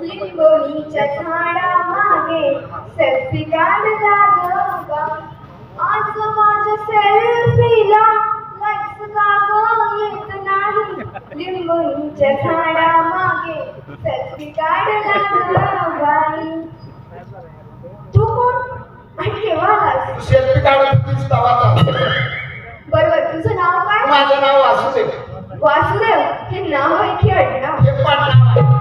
लिंबोणीच्या झाडा मागे सेल्फी काढला आज माझ्या सेल्फीला लाईक्स का ग येत नाही? लिंबोणीच्या झाडा मागे सेल्फी काढला गंगाई तू कोण? आणि केव्हा आलास? सेल्फी काढत बरोबर तुझं नाव काय? माझं नाव वासुदेव. वासुदेव हे नाव आहे की अडनाव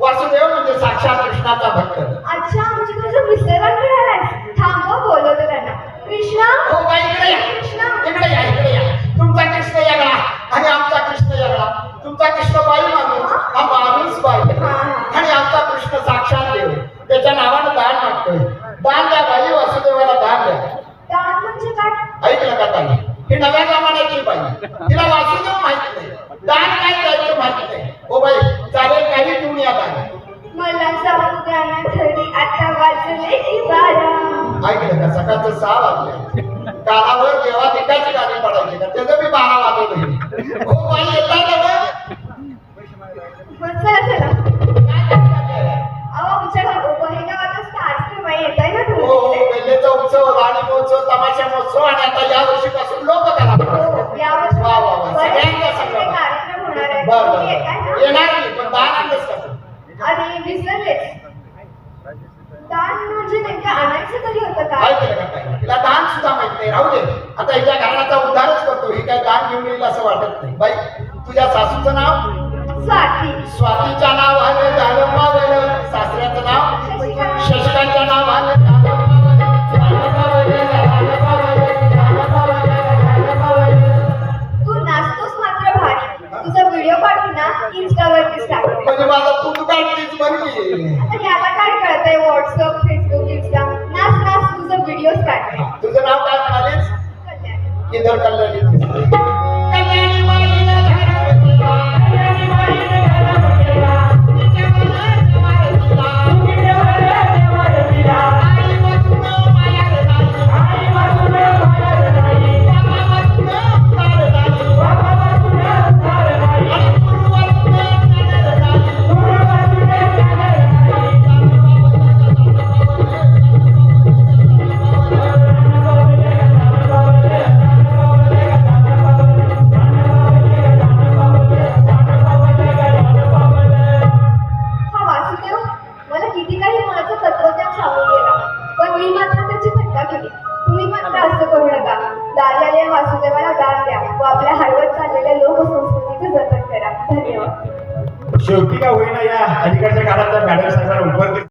वासुदेव म्हणजे साक्षात कृष्णाचा भक्त. अच्छा म्हणजे तुझं मिस्टरांकडे आलाय थांब हं, बोलवतो त्यांना. कृष्णा? हो बाई इकडे या. कृष्णा? इकडे या इकडे या. तुमचा कृष्ण वेगळा आणि आमचा कृष्ण वेगळा तुमचा कृष्ण बाई माणूस हा? माणूस बाई. आणि आमचा कृष्ण साक्षात देव. त्याच्या नावानं दान मागतोय. दान द्या बाई वासुदेवाला दान द्या. दान म्हणजे काय? ऐकलं का ताई? ही नव्या जमान्याची बाई. तिला वासुदेव माहीत नाही. दान काय द्यायचं माहीत नाही. हो बाई. ऐकलं का सकाळचं सहा वाजले. कानावर जेव्हा एकाची गाणी पडायची का त्याचं मी बारा वाजवलं हो बाई येतात हे हो हो तमाशा महोत्सव आणि आता या वर्षीपासून लोक कला हो, सगळ्यांचा आहेत. बर? येणार नाही पण तू? आणि विसरलेच. दान म्हणजे नेमकं आणायचं तरी होतं का? ऐकलं का ताई? तिला दान सुद्धा माहीत नाही. राहू दे. आता हिच्या घराचा उद्धारच करतो. ही काय दान घेऊन येईल असं वाटत नाही. बाई तुझ्या सासूचं नाव? स्वाती. स्वातीच्या व्हॉट्सअप फेसबुक इंस्टा नाच नाच तुझं व्हिडिओज काढ. तुझं नाव काय म्हणालीस? कल्याणी. कल्याणी? थट्टा केली तुम्ही मात्र असं करू नका. दारी वासुदेवाला दान द्या. व आपल्या हरवत चाललेल्या लोकसंस्कृतीचं जतन करा. धन्यवाद. शेवटी का होईना या अलीकडच्या काळात मॅडम सरकार उपर